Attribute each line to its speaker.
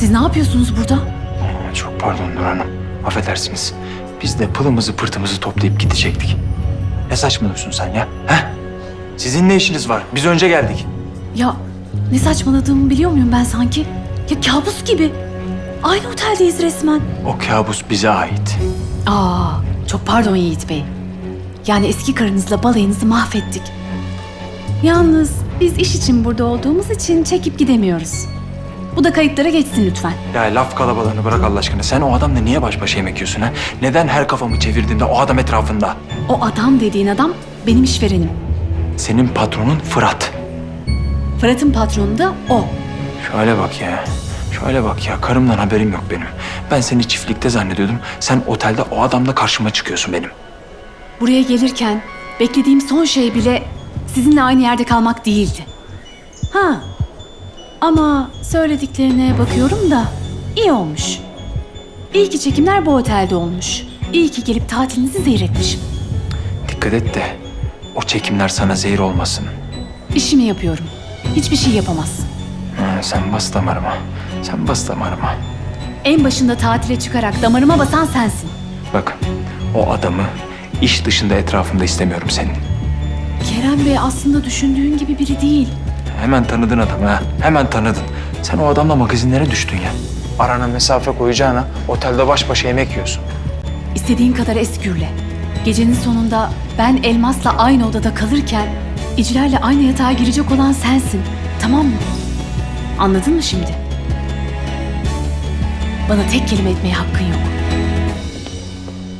Speaker 1: Siz ne yapıyorsunuz burada?
Speaker 2: Çok pardon Nur Hanım. Affedersiniz. Biz de pılımızı pırtımızı toplayıp gidecektik. Ne saçmalıyorsun sen ya? He? Sizin ne işiniz var? Biz önce geldik.
Speaker 1: Ya ne saçmaladığımı biliyor muyum ben sanki? Ya kabus gibi. Aynı oteldeyiz resmen.
Speaker 2: O kabus bize ait.
Speaker 1: Aa, çok pardon Yiğit Bey. Yani eski karınızla balayınızı mahvettik. Yalnız biz iş için burada olduğumuz için çekip gidemiyoruz. Bu da kayıtlara geçsin lütfen.
Speaker 2: Ya laf kalabalığını bırak Allah aşkına. Sen o adamla niye baş başa yemek yiyorsun ha? Neden her kafamı çevirdiğinde o adam etrafında?
Speaker 1: O adam dediğin adam benim işverenim.
Speaker 2: Senin patronun Fırat.
Speaker 1: Fırat'ın patronu da o.
Speaker 2: Şöyle bak ya. Şöyle bak ya. Karımdan haberim yok benim. Ben seni çiftlikte zannediyordum. Sen otelde o adamla karşıma çıkıyorsun benim.
Speaker 1: Buraya gelirken beklediğim son şey bile sizinle aynı yerde kalmak değildi. Ha. Ama söylediklerine bakıyorum da iyi olmuş. İyi ki çekimler bu otelde olmuş. İyi ki gelip tatilinizi zehir etmişim.
Speaker 2: Dikkat et de o çekimler sana zehir olmasın.
Speaker 1: İşimi yapıyorum. Hiçbir şey yapamazsın.
Speaker 2: Ha, sen bas damarıma. Sen bas damarıma.
Speaker 1: En başında tatile çıkarak damarıma basan sensin.
Speaker 2: Bak o adamı iş dışında etrafımda istemiyorum senin.
Speaker 1: Kerem Bey aslında düşündüğün gibi biri değil.
Speaker 2: Hemen tanıdın adamı ha. Hemen tanıdın. Sen o adamla magazinlere düştün ya. Arana mesafe koyacağına otelde baş başa yemek yiyorsun.
Speaker 1: İstediğin kadar eskürle. Gecenin sonunda ben Elmas'la aynı odada kalırken İciler'le aynı yatağa girecek olan sensin. Tamam mı? Anladın mı şimdi? Bana tek kelime etmeye hakkın yok.